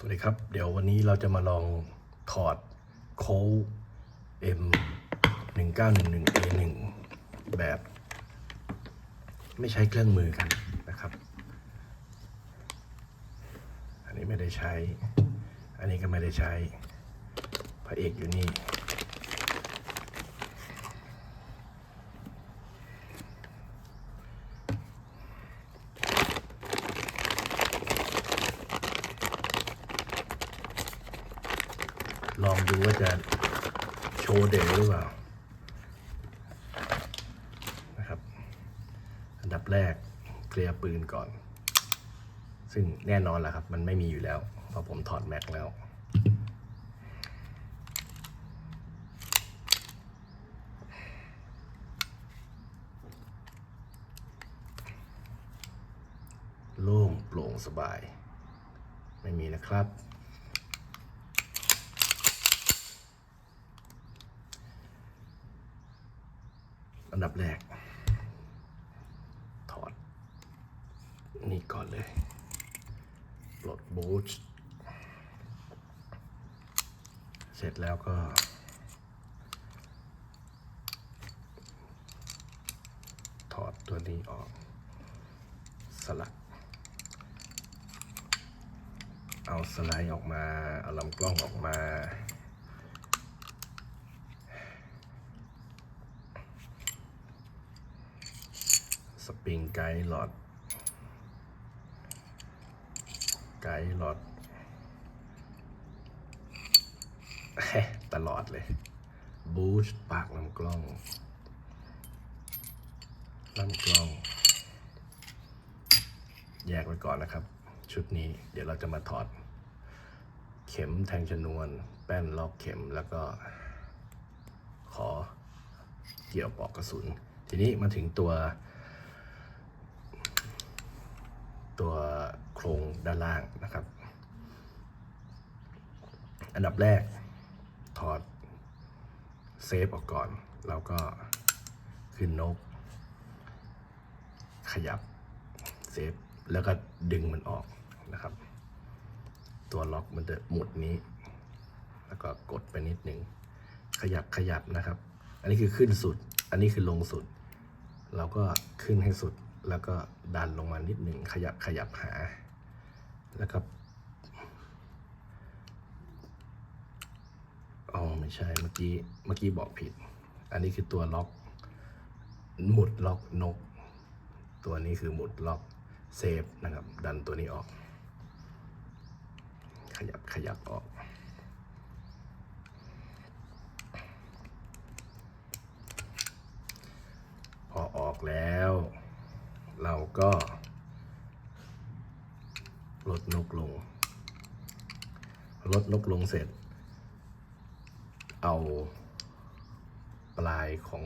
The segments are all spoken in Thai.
สวัสดีครับ เดี๋ยววันนี้เราจะมาลองถอดโค้ด M 1 9 1 1 A 1แบบ ไม่ใช้เครื่องมือกันนะครับ อันนี้ไม่ได้ใช้ อันนี้ก็ไม่ได้ใช้ พระเอกอยู่นี่ ดูว่าจะโชว์เดวหรือเปล่านะครับ อันดับแรกเคลียร์ปืนก่อน ซึ่งแน่นอนแหละครับ มันไม่มีอยู่แล้วเพราะผมถอดแม็กแล้วโล่งโปร่งสบาย ไม่มีนะครับ อันดับแรก ถอด นี่ก่อนเลย ปลดบูชเสร็จแล้วก็ ถอดตัวนี้ออก สลัก เอาสไลด์ออกมา เอาลำกล้องออกมา สปริงไกด์หลอด ไกด์หลอด ตลอดเลย บูชปากลำกล้องลำกล้อง แยกไว้ก่อนนะครับ ชุดนี้เดี๋ยวเราจะมาถอด เข็มแทงชนวน แป้นล็อกเข็มแล้วก็ ขอเกี่ยวปลอกกระสุน ทีนี้มาถึงตัว ตัวโครงด้านล่างนะครับ อันดับแรกถอดเซฟออกก่อน แล้วก็ขึ้นนก ขยับเซฟแล้วก็ดึงมันออกนะครับ ตัวล็อกมันจะหมุดนี้ แล้วก็กดไปนิดหนึ่งขยับขยับนะครับ อันนี้คือขึ้นสุด อันนี้คือลงสุด เราก็ขึ้นให้สุด แล้วก็ดันลงมานิดหนึ่งขยับขยับหา แล้วก็อ๋อไม่ใช่เมื่อกี้เมื่อกี้บอกผิด อันนี้คือตัวล็อก หมุดล็อกนก ตัวนี้คือหมุดล็อกเซฟนะครับ ดันตัวนี้ออก ขยับขยับออกพอออกแล้ว เราก็ลดนกลง ลดนกลงเสร็จ เอาปลายของ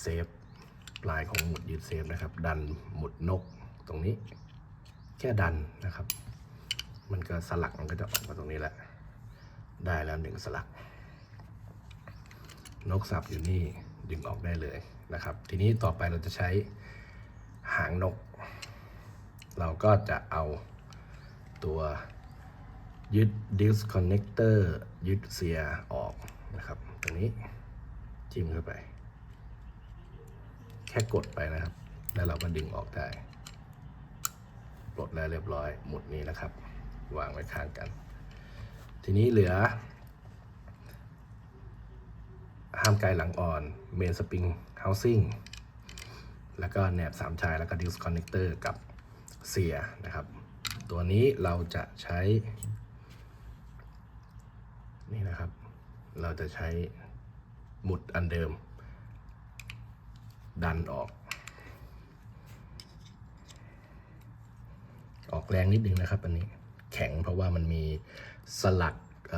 เซฟปลายของหมุดยึดเซฟนะครับ ดันหมุดนกตรงนี้ แค่ดันนะครับ มันก็สลักมันก็จะออกมาตรงนี้แหละ ได้แล้วหนึ่งสลัก นกสับอยู่นี่ดึงออกได้เลย นะครับ ทีนี้ต่อไปเราจะใช้หางนก เราก็จะเอาตัวยึด disconnector ยึดเสียออกนะครับ ตรงนี้จิ้มเข้าไป แค่กดไปนะครับ แล้วเราก็ดึงออกได้ปลดแล้วเรียบร้อยหมุดนี้นะครับ วางไว้ข้างกัน ทีนี้เหลือ ห้ามไกลหลังอ่อนเมนสปริง เฮาซิ่งแล้วก็แหนบสามชายแล้วก็ดิสคอนเนคเตอร์กับเสียนะครับ ตัวนี้เราจะใช้ นี่นะครับ เราจะใช้หมุดอันเดิม ดันออก ออกแรงนิดนึงนะครับอันนี้แข็งเพราะว่ามันมีสลักอ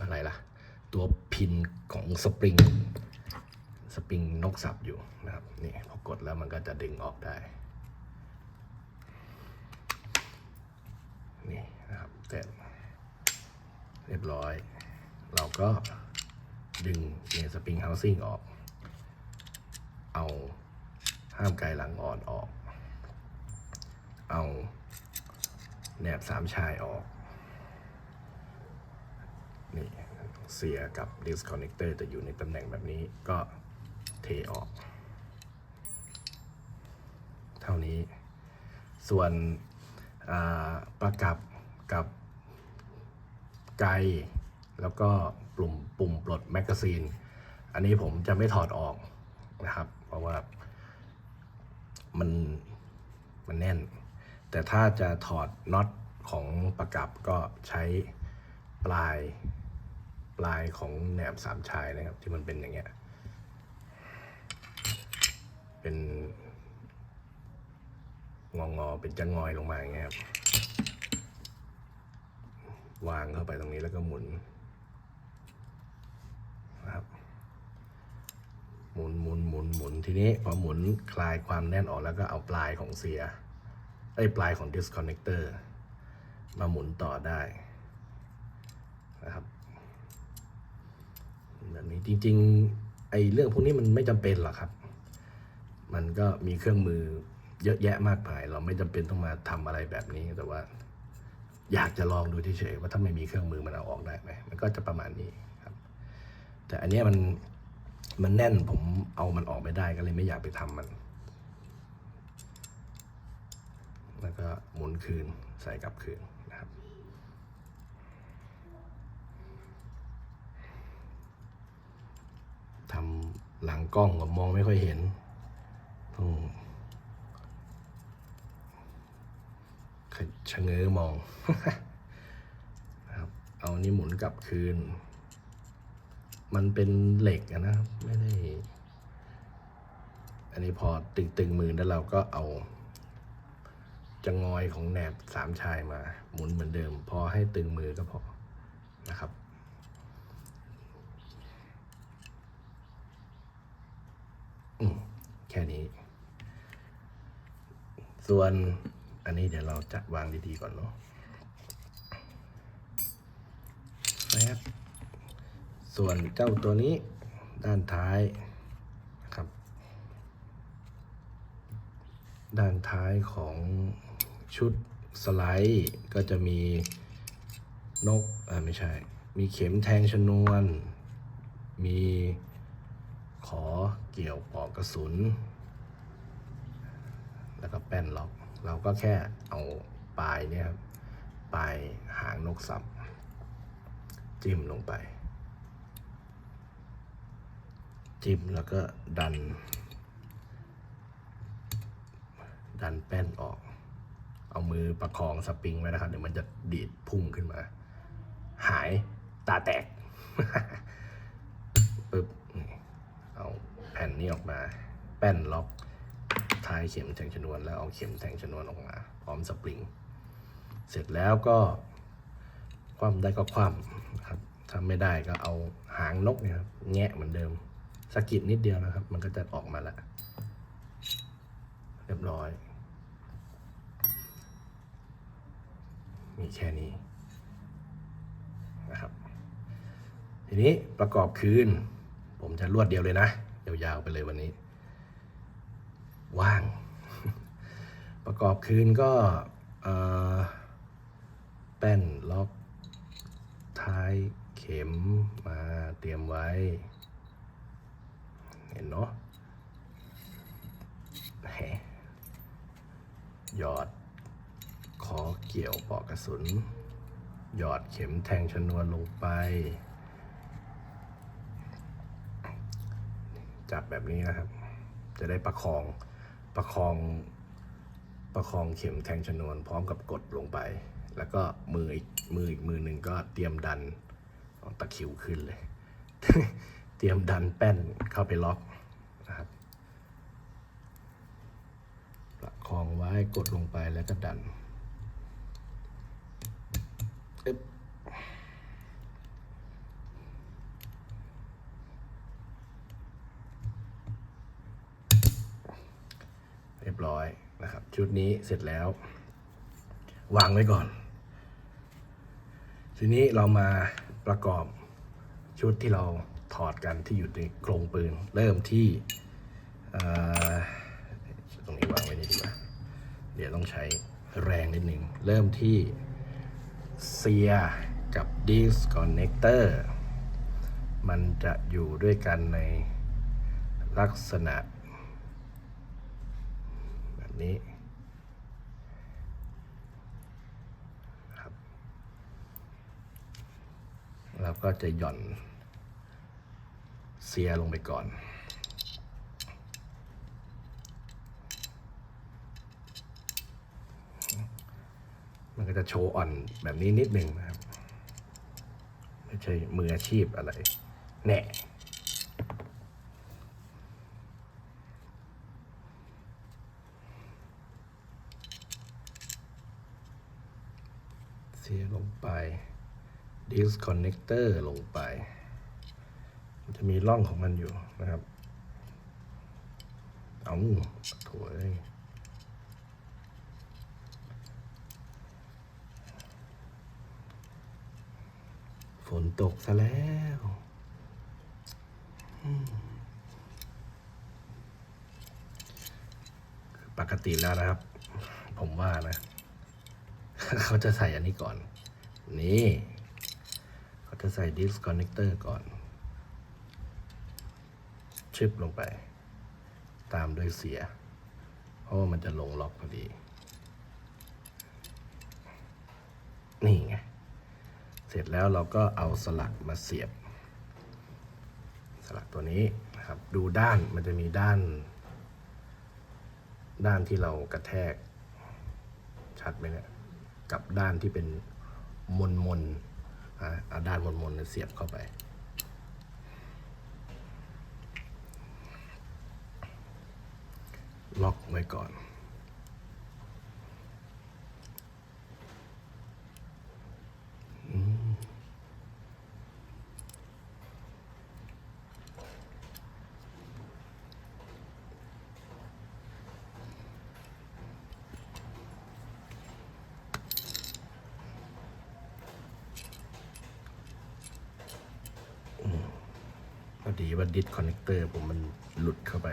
อะไรล่ะ ตัวพินของสปริง สปริงนกสับอยู่นะครับนี่พอกดแล้วมันก็จะดึงออกได้นี่นะครับเสร็จเรียบร้อย เราก็ดึงเนี่ยสปริงเฮาซิ่งออก เอาห้ามไกลหลังอ่อนออก เอาแหนบสามชายออก นี่เสียกับ disconnector จะอยู่ในตำแหน่งแบบนี้ก็ เทออก เท่านี้ ส่วนประกับกับไกลแล้วก็ปุ่มปุ่มปลดแมกกาซีน อันนี้ผมจะไม่ถอดออกนะครับ เพราะว่ามันมันแน่น แต่ถ้าจะถอดน็อตของประกับก็ใช้ปลายปลายของแหนบสามชายนะครับ ที่มันเป็นอย่างเงี้ย เป็น งองอๆเป็นจะงอยลงมาอย่างเงี้ยครับ วางเข้าไปตรงนี้แล้วก็หมุนนะครับ หมุนหมุนหมุนหมุนทีนี้พอหมุนคลายความแน่นออกแล้วก็เอาปลายของเสียไอ้ปลายของ disconnector มาหมุนต่อได้นะครับแบบนี้จริงๆไอ้เรื่องพวกนี้มันไม่จำเป็นหรอกครับ มันก็มีเครื่องมือเยอะแยะมากมาย เราไม่จำเป็นต้องมาทำอะไรแบบนี้ แต่ว่า อยากจะลองดูเฉยๆว่าถ้าไม่มีเครื่องมือมันเอาออกได้ไหมมันก็จะประมาณนี้ครับ แต่อันนี้มันมันแน่นผมเอามันออกไม่ได้ก็เลยไม่อยากไปทำมัน แล้วก็หมุนคืนใส่กลับคืนนะครับทำหลังกล้องก็มองไม่ค่อยเห็น ชะเง้อมองนะครับ เอานี่หมุนกลับคืน มันเป็นเหล็กนะครับ ไม่ได้ อันนี้พอตึงตึงมือแล้วเราก็เอาจะงอยของแหนบสามชายมา หมุนเหมือนเดิม พอให้ตึงมือก็พอนะครับ อืมแค่นี้ ส่วนอันนี้เดี๋ยวเราจะวางดีๆก่อนเนาะแป๊บส่วนเจ้าตัวนี้ด้านท้ายนะครับ ด้านท้ายของชุดสไลด์ก็จะมีนกอ่าไม่ใช่ มีเข็มแทงชนวน มีขอเกี่ยวปอกกระสุน แล้วก็แป้นล็อก เราก็แค่เอาปลายเนี่ยครับปลายหางนกสับ จิ้มลงไป จิ้มแล้วก็ดัน ดันแป้นออก เอามือประคองสปริงไว้นะครับ เดี๋ยวมันจะดีดพุ่งขึ้นมา หายตาแตกปึ๊บนี่เอาแผ่นนี้ออกมา แป้นล็อก ท้ายเข็มแทงชนวนแล้วเอาเข็มแทงชนวนออกมา พร้อมสปริง เสร็จแล้วก็คว่ำได้ก็คว่ำนะครับถ้าไม่ได้ก็เอาหางนกเนี่ยครับแงะเหมือนเดิมสกิดนิดเดียวนะครับ มันก็จะออกมาแล้วเรียบร้อย มีแค่นี้นะครับ ทีนี้ประกอบคืน ผมจะรวดเดียวเลยนะ ยาวๆไปเลยวันนี้ ว่าง ประกอบคืนก็แป้นล็อกท้ายเข็มมาเตรียมไว้ เห็นเนาะแหมหยอดขอเกี่ยวปอกกระสุน หยอดเข็มแทงชนวนลงไป จับแบบนี้นะครับ จะได้ประคอง ประคองประคองเข็มแทงชนวน พร้อมกับกดลงไป แล้วก็มืออีกมืออีกมือหนึ่งก็เตรียมดันตะคิวขึ้นเลย เตรียมดันแป้นเข้าไปล็อกนะครับประคองไว้กดลงไปแล้วก็ดันอึ๊บ รียบร้อยนะครับ ชุดนี้เสร็จแล้ว วางไว้ก่อน ทีนี้เรามาประกอบชุดที่เราถอดกันที่อยู่ในโครงปืน เริ่มที่ตรงนี้วางไว้นี่ดีกว่าเดี๋ยวต้องใช้แรงนิดหนึ่งเริ่มที่เซียกับ disconnector มันจะอยู่ด้วยกันในลักษณะ นี้ครับเราก็จะหย่อนเซียลงไปก่อนมันก็จะโชว์อ่อนแบบนี้นิดหนึ่งนะครับ ไม่ใช่มืออาชีพอะไร แน่ เสียลงไป disconnector ลงไป มันจะมีร่องของมันอยู่นะครับ เอาถเอ้ยฝนตกซะแล้วปกติแล้วนะครับ ผมว่านะ เขาจะใส่อันนี้ก่อน นี่ จะใส่ disconnector ก่อนชึบลงไป ตามด้วยเสีย เพราะว่ามันจะลงล็อกพอดี นี่ไง เสร็จแล้วเราก็เอาสลักมาเสียบ สลักตัวนี้นะครับ ดูด้านมันจะมีด้าน ด้านที่เรากระแทก ชัดไหมเนี่ย กับด้านที่เป็นมนมนๆอะ เอาด้านมนๆเสียบเข้าไป ล็อกไว้ก่อน อดีว่าดิสคอนเนคเตอร์ผมมันหลุดเข้าไป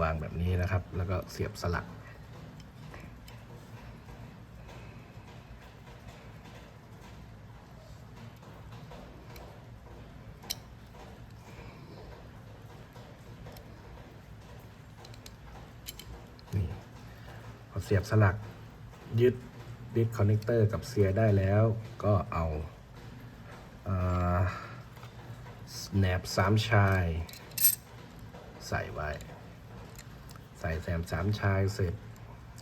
วางแบบนี้นะครับ แล้วก็เสียบสลัก เสียบสลักยึดดิสคอนเนคเตอร์กับเสียได้แล้ว ก็เอาแหนบสามชาย ใส่ไว้ ใส่แซมสามชายเสร็จ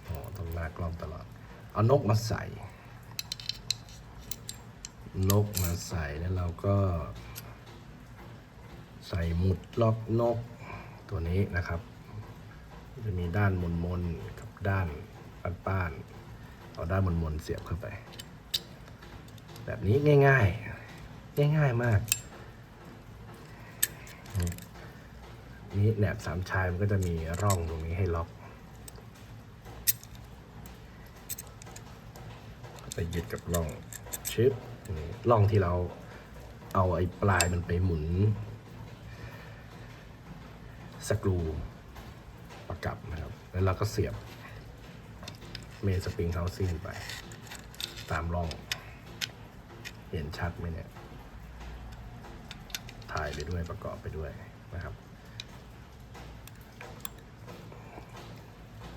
โอ้ต้องหน้ากล้องตลอด เอานกมาใส่ นกมาใส่แล้วเราก็ ใส่หมุดล็อกนกตัวนี้นะครับ จะมีด้านมนมนกับด้าน ป้านๆเอาด้านมนมนๆเสียบเข้าไป แบบนี้ง่ายๆ ง่ายๆมาก นี่แหนบสามชายมันก็จะมีร่องตรงนี้ให้ล็อกไปยึดกับร่องชึบนี่ร่องที่เราเอาไอ้ปลายมันไปหมุนสกรูประกับนะครับ แล้วเราก็เสียบ เมสปริงเฮาซิ่งไป ตามร่อง เห็นชัดไหมเนี่ย ถ่ายไปด้วยประกอบไปด้วยนะครับ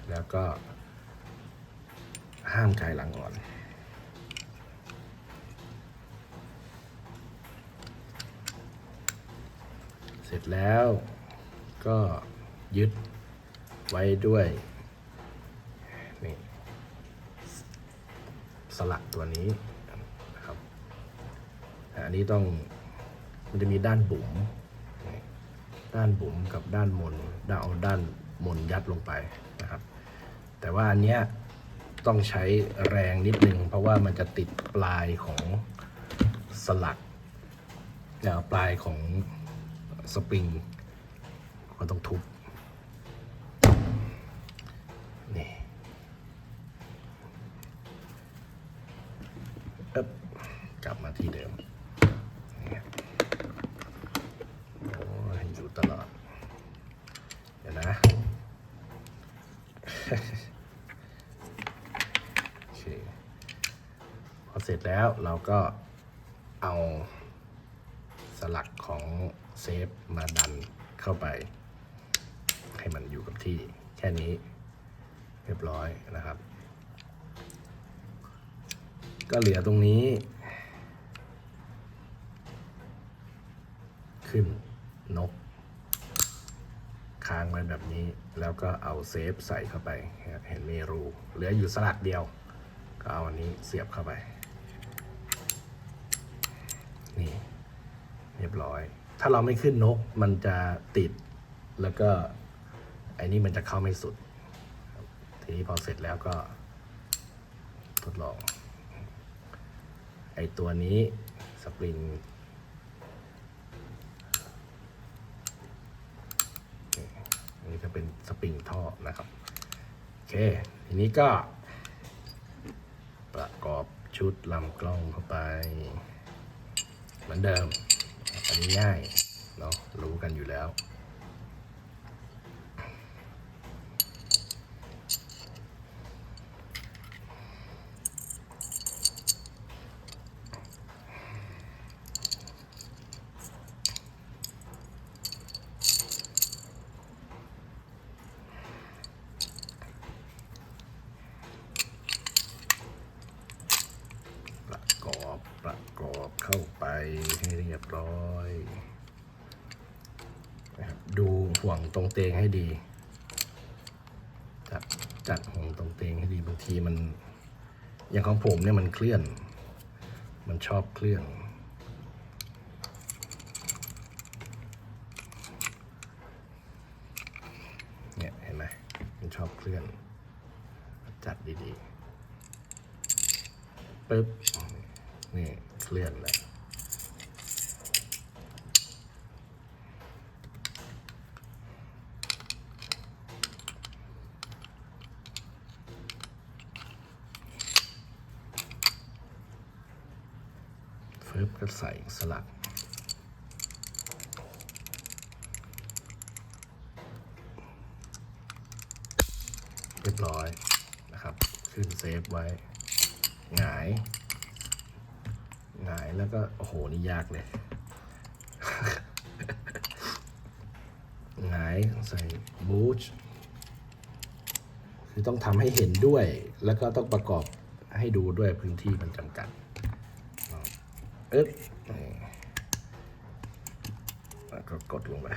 แล้วก็ห้ามกายหลังอ่อน เสร็จแล้วก็ยึดไว้ด้วย นี่ สลักตัวนี้นะครับอันนี้ต้องมันจะมีด้านบุ๋มด้านบุ๋มกับด้านมนด้านเอาด้านมนยัดลงไปนะครับ แต่ว่าอันเนี้ยต้องใช้แรงนิดนึงเพราะว่ามันจะติดปลายของสลักเอ่อปลายของสปริงมันต้องทุบนี่เอ๊บกลับมา ที่เดิมโอ้ยอยู่ตลอด เดี๋ยวนะ โอเค พอเสร็จแล้วเราก็เอาสลักของเซฟมาดันเข้าไป ให้มันอยู่กับที่แค่นี้ เรียบร้อยนะครับ ก็เหลือตรงนี้ ขึ้นนก ค้างไว้แบบนี้ แล้วก็เอาเซฟใส่เข้าไป เห็นมีรูเหลืออยู่สลักเดียว ก็เอาอันนี้เสียบเข้าไป นี่ เรียบร้อย ถ้าเราไม่ขึ้นนกมันจะติด แล้วก็ไอ้นี่มันจะเข้าไม่สุด ทีนี้พอเสร็จแล้วก็ ทดลอง ไอ้ตัวนี้สปริง อันนี้จะเป็นสปริงท่อนะครับโอเคทีนี้ก็ ประกอบชุดลำกล้องเข้าไป เหมือนเดิม อันนี้ง่ายเนาะรู้กันอยู่แล้ว ประกอบประกอบเข้า ไปให้เรียบร้อยนะครับดูห่วงตรงเตงให้ดี จัดจัดห่วงตรงเตงให้ดีบางทีมัน อย่างของผมเนี่ยมันเคลื่อน มันชอบเคลื่อน เนี่ยเห็นไหมมันชอบเคลื่อน จัดดีๆ ปึ๊บ นี่เคลื่อนเลยฟึบ ก็ใส่สลักเรียบร้อยนะครับ ขึ้นเซฟไว้ หงายหงายแล้วก็ โอ้โห นี่ยากเลยหงายใส่บูชคือต้องทำให้เห็นด้วย แล้วก็ต้องประกอบให้ดูด้วยพื้นที่มันจำกัดเน อึ๊บแล้วก็กดลงไป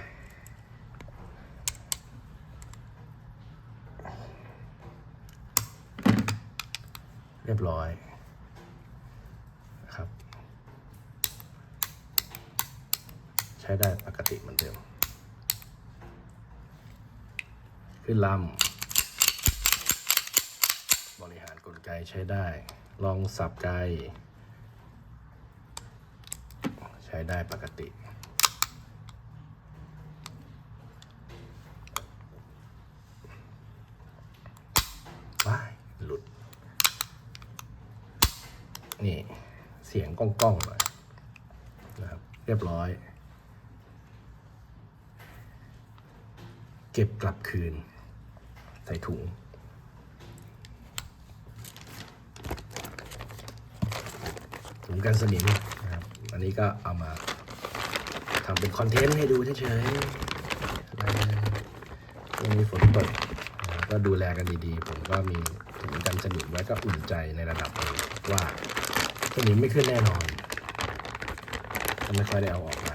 เรียบร้อยนะครับ ใช้ได้ปกติเหมือนเดิม ขึ้นลำบริหารกลไกใช้ได้ ลองสับไกใช้ ได้ปกติ ว้าย หลุด นี่ เสียงก้องๆหน่อยนะครับ เรียบร้อย เก็บกลับคืน ใส่ถุงถุงกันสนิมันนี้ก็เอามาทำเป็นคอนเทนต์ให้ดูเฉยๆช่วงนี้ฝนตกก็ดูแลกันดีๆ ผมก็มีถุงกันสนิมไว้ก็อุ่นใจในระดับหนึ่งว่าสนิมไม่ขึ้นแน่นอนก็ไม่ค่อยได้เอาออก